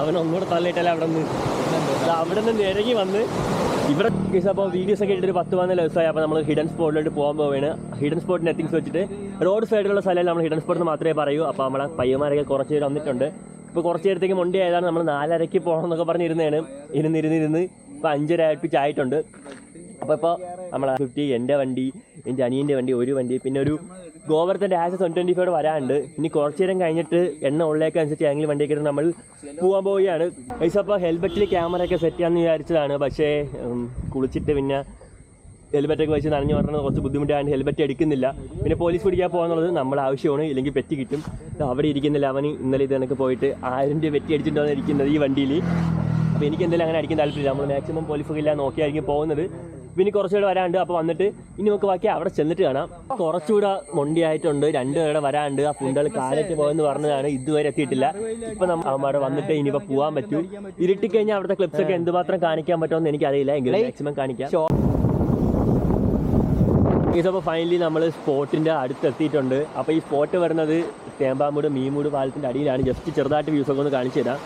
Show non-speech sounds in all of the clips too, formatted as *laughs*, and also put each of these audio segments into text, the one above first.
അവൻ ഒന്നുകൂടെ തള്ളിയിട്ടല്ല അവിടെ നിന്ന്? വന്ന് ഇവിടെ അപ്പോൾ വീഡിയോസ് ഒക്കെ ഇട്ടിട്ട് ഒരു പത്ത് പതിനാല് ദിവസമായി. അപ്പോൾ നമ്മൾ ഹിഡൻ സ്പോട്ടിലോട്ട് പോകാൻ പോവുകയാണ് ഹിഡൻ സ്പോട്ടിന് എത്തിങ്സ് വെച്ചിട്ട് റോഡ് സൈഡിലുള്ള സ്ഥലം നമ്മൾ ഹിഡൻ സ്പോട്ട് എന്ന് മാത്രമേ പറയൂ. അപ്പോൾ നമ്മളെ പയ്യന്മാരൊക്കെ കുറച്ച് പേര് വന്നിട്ടുണ്ട്. ഇപ്പോൾ കുറച്ച് നേരത്തേക്ക് മുണ്ടി ആയതാണ് നമ്മൾ നാലരയ്ക്ക് പോകണം എന്നൊക്കെ പറഞ്ഞിരുന്നതാണ്. ഇരുന്നിരുന്നിരുന്ന് ഇപ്പോൾ അഞ്ചര അടുപ്പിച്ചായിട്ടുണ്ട് അപ്പോൾ ഇപ്പോൾ നമ്മളെ ഫിഫ്റ്റി എന്റെ വണ്ടി എന്റെ അനിയന്റെ വണ്ടി ഒരു വണ്ടി. പിന്നെ ഒരു ഗോവർത്തന്റെ ആക്സസ് വൺ ട്വന്റി ഫൈവ് വരാനുണ്ട്. ഇനി കുറച്ച് നേരം കഴിഞ്ഞിട്ട് എണ്ണ ഉള്ളേക്ക് അനുസരിച്ച് ഏതെങ്കിലും വണ്ടിയൊക്കെ ഇട്ട് നമ്മൾ പോകാൻ പോവുകയാണ്. അപ്പോൾ ഹെൽമെറ്റിൽ ക്യാമറ ഒക്കെ സെറ്റ് ചെയ്യാമെന്ന് വിചാരിച്ചതാണ്. പക്ഷേ കുളിച്ചിട്ട് പിന്നെ ഹെൽമെറ്റൊക്കെ വെച്ച് നനഞ്ഞു പറഞ്ഞത് കുറച്ച് ബുദ്ധിമുട്ടായതുകൊണ്ട് ഹെൽമെറ്റ് എടുക്കുന്നില്ല. പിന്നെ പോലീസ് പിടിക്കാൻ പോകാന്നുള്ളത് നമ്മുടെ ആവശ്യമാണ്. ഇല്ലെങ്കിൽ പെറ്റി കിട്ടും. അവിടെ ഇരിക്കുന്നില്ല. അവന് ഇന്നലെ ഇത് കണക്ക് പോയിട്ട് ആയിരം രൂപ പെറ്റി എന്ന് ഇരിക്കുന്നത് ഈ വണ്ടിയിൽ. അപ്പോൾ എനിക്ക് എന്തെങ്കിലും അങ്ങനെ അടിക്കാൻ താല്പര്യമില്ല. നമ്മൾ മാക്സിമം പോലീസ് ഇല്ല നോക്കിയായിരിക്കും പോകുന്നത്. പിന്നെ കുറച്ചുകൂടെ വരാണ്ട് അപ്പോൾ വന്നിട്ട് ഇനി നമുക്ക് ബാക്കി അവിടെ ചെന്നിട്ട് കാണാം. കുറച്ചുകൂടെ മൊണ്ടിയായിട്ടുണ്ട്. രണ്ട് പേരുടെ വരാണ്ട് ആ പുണ്ടകൾ കാലത്ത് പോയെന്ന് പറഞ്ഞതാണ്. ഇതുവരെ എത്തിയിട്ടില്ല. ഇപ്പൊ നമ്മൾ അവിടെ വന്നിട്ട് ഇനിയിപ്പോൾ പോകാൻ പറ്റൂ. ഇരുട്ടി കഴിഞ്ഞാൽ അവിടുത്തെ ക്ലിപ്സ് ഒക്കെ എന്തുമാത്രം കാണിക്കാൻ പറ്റുമെന്ന് എനിക്കറിയില്ല. എങ്കിലും മാക്സിമം കാണിക്കാം. അപ്പോൾ ഫൈനലി നമ്മൾ സ്പോട്ടിന്റെ അടുത്ത് എത്തിയിട്ടുണ്ട് അപ്പോൾ ഈ സ്പോട്ട് വരുന്നത് തേമ്പാമൂട് മീമൂട് പാലത്തിന്റെ അടിയിലാണ്. ജസ്റ്റ് ചെറുതായിട്ട് വ്യൂസൊക്കെ ഒന്ന് കാണിച്ചു തരാം.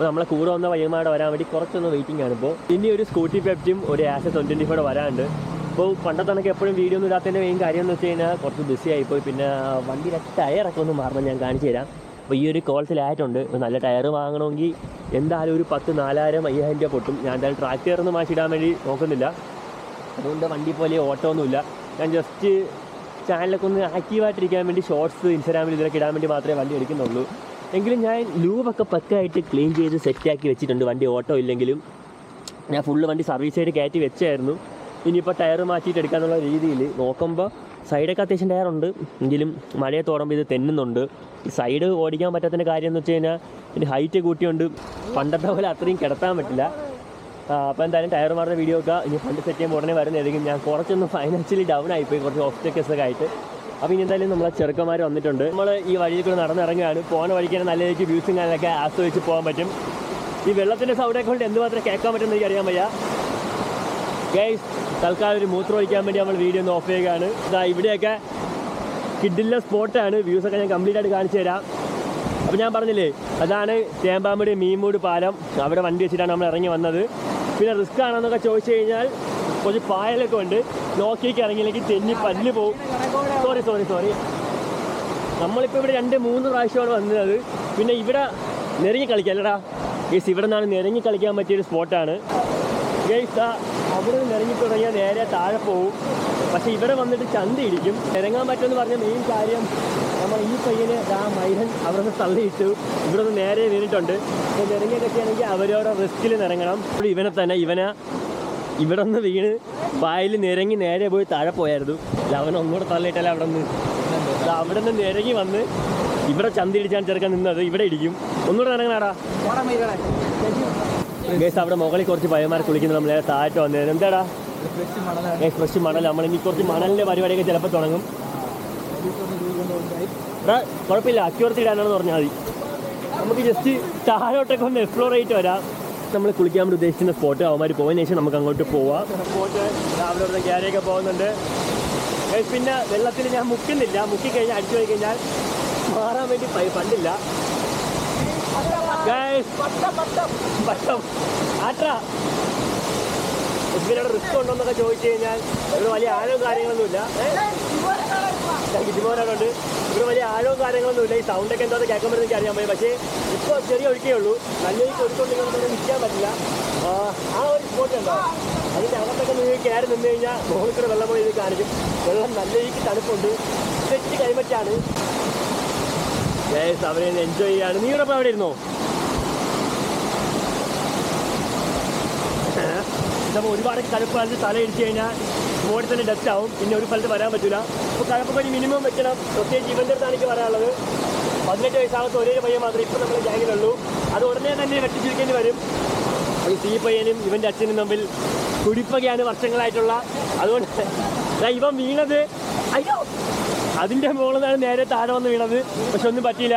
അപ്പോൾ നമ്മളെ കൂടെ വന്ന പയ്യന്മാരുടെ വരാൻ വേണ്ടി കുറച്ചൊന്ന് വെയിറ്റിംഗ് ആണ്. ഇപ്പോൾ ഇനി ഒരു സ്കൂട്ടി പെപ്റ്റും ഒരു ആസ് ട്വന്റി ഫൈവ് വരാനുണ്ട്. ഇപ്പോൾ പണ്ടത്തെ കണക്ക് എപ്പോഴും വീഡിയോ ഒന്നും ഇല്ലാത്തതിന്റെ മെയിൻ കാര്യം എന്ന് വെച്ച് കഴിഞ്ഞാൽ കുറച്ച് ബിസി ആയിപ്പോയി. പിന്നെ വണ്ടിയിലെ ടയറൊക്കെ ഒന്ന് മാറണം ഞാൻ കാണിച്ചു തരാം. അപ്പോൾ ഈ ഒരു കോളത്തിലായിട്ടുണ്ട് നല്ല ടയർ വാങ്ങണമെങ്കിൽ എന്തായാലും ഒരു പത്ത് നാലായിരം അയ്യായിരം രൂപ പൊട്ടും. ഞാൻ എന്തായാലും ട്രാക്ക് ടയറൊന്നും മാറ്റിയിടാൻ വേണ്ടി നോക്കുന്നില്ല. അതുകൊണ്ട് വണ്ടി പോലെ ഓട്ടോ ഒന്നുമില്ല ഞാൻ ജസ്റ്റ് ചാനലൊക്കെ ഒന്ന് ആക്റ്റീവായിട്ടിരിക്കാൻ വേണ്ടി ഷോർട്സ് ഇൻസ്റ്റാഗ്രാമിൽ ഇതിലൊക്കെ ഇടാൻ വേണ്ടി മാത്രമേ വണ്ടി എടുക്കുന്നുള്ളൂ. എങ്കിലും ഞാൻ ലൂബൊക്കെ പക്കായിട്ട് ക്ലീൻ ചെയ്ത് സെറ്റാക്കി വെച്ചിട്ടുണ്ട്. വണ്ടി ഓട്ടോ ഇല്ലെങ്കിലും. ഞാൻ ഫുള്ള് വണ്ടി സർവീസ് ചെയ്ത് കയറ്റി വെച്ചായിരുന്നു. ഇനിയിപ്പോൾ ടയർ മാറ്റിയിട്ട് എടുക്കാനുള്ള രീതിയിൽ നോക്കുമ്പോൾ സൈഡൊക്കെ അത്യാവശ്യം ടയറുണ്ട് എങ്കിലും മഴയെ തോറുമ്പോൾ ഇത് തെന്നുന്നുണ്ട്. ഈ സൈഡ് ഓടിക്കാൻ പറ്റാത്തതിന്റെ കാര്യം എന്ന് വെച്ച് കഴിഞ്ഞാൽ ഇതിന്റെ ഹൈറ്റ് കൂട്ടിയുണ്ട് പണ്ടത്തെ പോലെ അത്രയും കിടത്താൻ പറ്റില്ല. അപ്പോൾ എന്തായാലും ടയർ മാറുന്ന വീഡിയോ ഒക്കെ ഇനി ഫണ്ട് സെറ്റ് ചെയ്യുമ്പോൾ ഉടനെ വരുന്നതായിരിക്കും. ഞാൻ കുറച്ചൊന്ന് ഫൈനാൻഷ്യലി ഡൗൺ ആയിപ്പോയി കുറച്ച് ഓഫ് ഒക്കെ ആയിട്ട്. അപ്പോൾ ഇനി എന്തായാലും നമ്മളെ ചെറുക്കന്മാർ വന്നിട്ടുണ്ട്. നമ്മൾ ഈ വഴിയിൽ കൂടെ നടന്നിറങ്ങുകയാണ്. പോകുന്ന വഴിക്ക് നല്ല രീതിക്ക് വ്യൂസും കാര്യങ്ങളൊക്കെ ആസ്വദിച്ച് പോകാൻ പറ്റും. ഈ വെള്ളത്തിന്റെ സൗണ്ടൊക്കെ കൊണ്ട് എന്തുമാത്രം കേൾക്കാൻ പറ്റുമെന്ന് എനിക്ക് അറിയാൻ വയ്യ. ഗൈസ് തൽക്കാലം ഒരു മൂത്രം ഒഴിക്കാൻ വേണ്ടി നമ്മൾ വീഡിയോ ഒന്ന് ഓഫ് ചെയ്യുകയാണ്. ഇതാ ഇവിടെയൊക്കെ കിഡിലെ സ്പോട്ടാണ് വ്യൂസൊക്കെ ഞാൻ കംപ്ലീറ്റ് ആയിട്ട് കാണിച്ചു തരാം. അപ്പോൾ ഞാൻ പറഞ്ഞില്ലേ അതാണ് തേമ്പാമ്പടി മീമൂട് പാലം. അവിടെ വണ്ടി വെച്ചിട്ടാണ് നമ്മൾ ഇറങ്ങി വന്നത്. പിന്നെ റിസ്ക് ആണെന്നൊക്കെ ചോദിച്ചു കഴിഞ്ഞാൽ കുറച്ച് പായലൊക്കെ ഉണ്ട്. നോക്കിയൊക്കെ ഇറങ്ങിയില്ലെങ്കിൽ തെന്നി പല്ല് പോവും. സോറി സോറി സോറി നമ്മളിപ്പോൾ ഇവിടെ രണ്ട് മൂന്ന് പ്രാവശ്യമാണ് വന്നത്. പിന്നെ ഇവിടെ നിരങ്ങി കളിക്കാം അല്ലടാ. ഗേസ് ഇവിടെ നിന്നാണ് നിരങ്ങി കളിക്കാൻ പറ്റിയൊരു സ്പോട്ടാണ്. ഗേസ് അവിടെ നിന്ന് നിരങ്ങി തുടങ്ങിയാൽ നേരെ താഴെ പോവും. പക്ഷേ ഇവിടെ വന്നിട്ട് ചന്ത ഇടിക്കും ഇറങ്ങാൻ പറ്റുമെന്ന് പറഞ്ഞ മെയിൻ കാര്യം നമ്മൾ ഈ പയ്യനെ ആ മൈരൻ അവിടെ നിന്ന് തള്ളിയിട്ടു. ഇവിടെ നിന്ന് നേരെ വീണിട്ടുണ്ട്. അപ്പോൾ നിരങ്ങിയൊക്കെ ആണെങ്കിൽ അവരോരോ റിസ്കിൽ ഇപ്പോൾ ഇവനെ തന്നെ ഇവനെ ഇവിടെ നിന്ന് വീണ് വായിൽ നിരങ്ങി നേരെ പോയി താഴെ പോയായിരുന്നു. അവൻ ഒന്നുകൂടെ തള്ളിയിട്ടല്ല അവിടെ നിന്ന്? അവിടെ നിന്ന് നിരങ്ങി വന്ന് ഇവിടെ ചന്തിടിച്ചാണ് ചെറുക്കാൻ നിന്നത് ഇവിടെ ഇടിക്കും. ഒന്നുകൂടെ ഇറങ്ങണാടാ ഗേസ് അവിടെ മുകളിൽ കുറച്ച് പയ്യന്മാരെ കുളിക്കുന്നത് നമ്മൾ താഴെ വന്നത് എന്താടാ? ഗേസ് ഫ്രഷ് മണൽ നമ്മൾ ഇനി കുറച്ച് മണലിന്റെ പരിപാടിയൊക്കെ ചിലപ്പോൾ തുടങ്ങും. കുഴപ്പമില്ല. അക്യൂർത്തി ഇടാനാണെന്ന് പറഞ്ഞാൽ മതി. നമുക്ക് ജസ്റ്റ് താഴോട്ടൊക്കെ ഒന്ന് എക്സ്പ്ലോർ ചെയ്തിട്ട് വരാം. നമ്മൾ കുളിക്കാൻ വേണ്ടി ഉദ്ദേശിക്കുന്ന സ്പോട്ട് അവന്മാർ പോയതിനു ശേഷം നമുക്ക് അങ്ങോട്ട് പോവാം. സ്പോട്ട് രാവിലെ ഇവിടെ ക്യാരിയൊക്കെ പോകുന്നുണ്ട്. പിന്നെ വെള്ളത്തിൽ ഞാൻ മുക്കുന്നില്ല. മുക്കി കഴിഞ്ഞാൽ അടിച്ചു പോയി കഴിഞ്ഞാൽ മാറാൻ വേണ്ടി പൈ- ഫണ്ടില്ല Guys, പട്ടം. ആട്രാ. ഇവരുടെ റിസ്ക് ഉണ്ടോ എന്നൊക്കെ ചോദിച്ചു കഴിഞ്ഞാൽ ഇവിടെ വലിയ ആരോ കാര്യങ്ങളൊന്നുമില്ല. വലിയ ആഴവും കാര്യങ്ങളൊന്നുമില്ല ഈ സൗണ്ട് ഒക്കെ എന്താ കേൾക്കാൻ പറ്റുന്ന അറിയാൻ പോയി പക്ഷേ ഇപ്പോൾ ചെറിയ ഒഴുക്കേ ഉള്ളൂ. നല്ല രീതിക്ക് ഒഴുക്കൊണ്ടിരിക്കുന്നത് നിൽക്കാൻ പറ്റില്ല. ആ, ഒരു സ്പോട്ട് ഉണ്ടോ? അതിന്റെ അകത്തൊക്കെ നിങ്ങൾ കയറി നിന്ന് കഴിഞ്ഞാൽ മുകളിൽ വെള്ളം പോയി ഇത് കാണിക്കും. വെള്ളം നല്ല രീതിക്ക് തണുപ്പുണ്ട്. സെറ്റ് കൈമറ്റാണ് അവരെ എൻജോയ് ചെയ്യാണ്. നീ ഇവിടെ അവിടെ ഇരുന്നോ? ഒരുപാട് തണുപ്പ് തല ഇടിച്ചു കഴിഞ്ഞാൽ ബോഡി തന്നെ ഡസ്റ്റ് ആവും. പിന്നെ ഒരു സ്ഥലത്ത് വരാൻ പറ്റില്ല അപ്പോൾ കഴപ്പപ്പനി മിനിമം വെക്കണം. പ്രത്യേകിച്ച് ഇവന്റെ അടുത്താണ് എനിക്ക് പറയാനുള്ളത്. പതിനെട്ട് വയസ്സാകത്ത് ഒരേ പയ്യൻ മാത്രമേ ഇപ്പം നമ്മൾ ഗ്യാങ്ങിലുള്ളൂ അത് ഉടനെ തന്നെ വെട്ടിച്ചിരിക്കേണ്ടി വരും. ഈ സി പയ്യനും ഇവന്റെ അച്ഛനും തമ്മിൽ കുടിപ്പകയാണ് വർഷങ്ങളായിട്ടുള്ള. അതുകൊണ്ട് ഇവൻ വീണത്. അയ്യോ! അതിന്റെ മുകളിൽ നിന്നാണ് നേരെ താഴെ വന്ന് വീണത്. പക്ഷെ ഒന്നും പറ്റിയില്ല.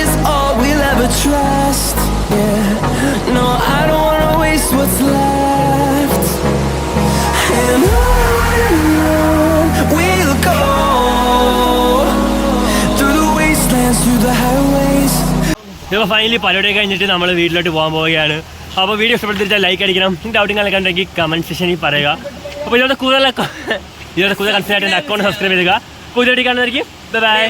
ഇപ്പോൾ ഫൈനലി പരിപാടി കഴിഞ്ഞിട്ട് നമ്മൾ വീട്ടിലോട്ട് പോകാൻ പോവുകയാണ്. അപ്പോൾ വീഡിയോ ഇഷ്ടപ്പെടുത്തിച്ചാൽ ലൈക്ക് അടിക്കണം. ഡൗട്ടിങ് ഉണ്ടെങ്കിൽ കമന്റ് സെക്ഷനിൽ പറയുക. അപ്പോൾ ഇതോടെ കൂടുതൽ *laughs* ഇതോടെ കൂടുതൽ കൺസേൺ ആയിട്ട് അക്കൗണ്ട് സബ്സ്ക്രൈബ് ചെയ്യുക. പുതിയ കാണുന്നതായിരിക്കും ബൈ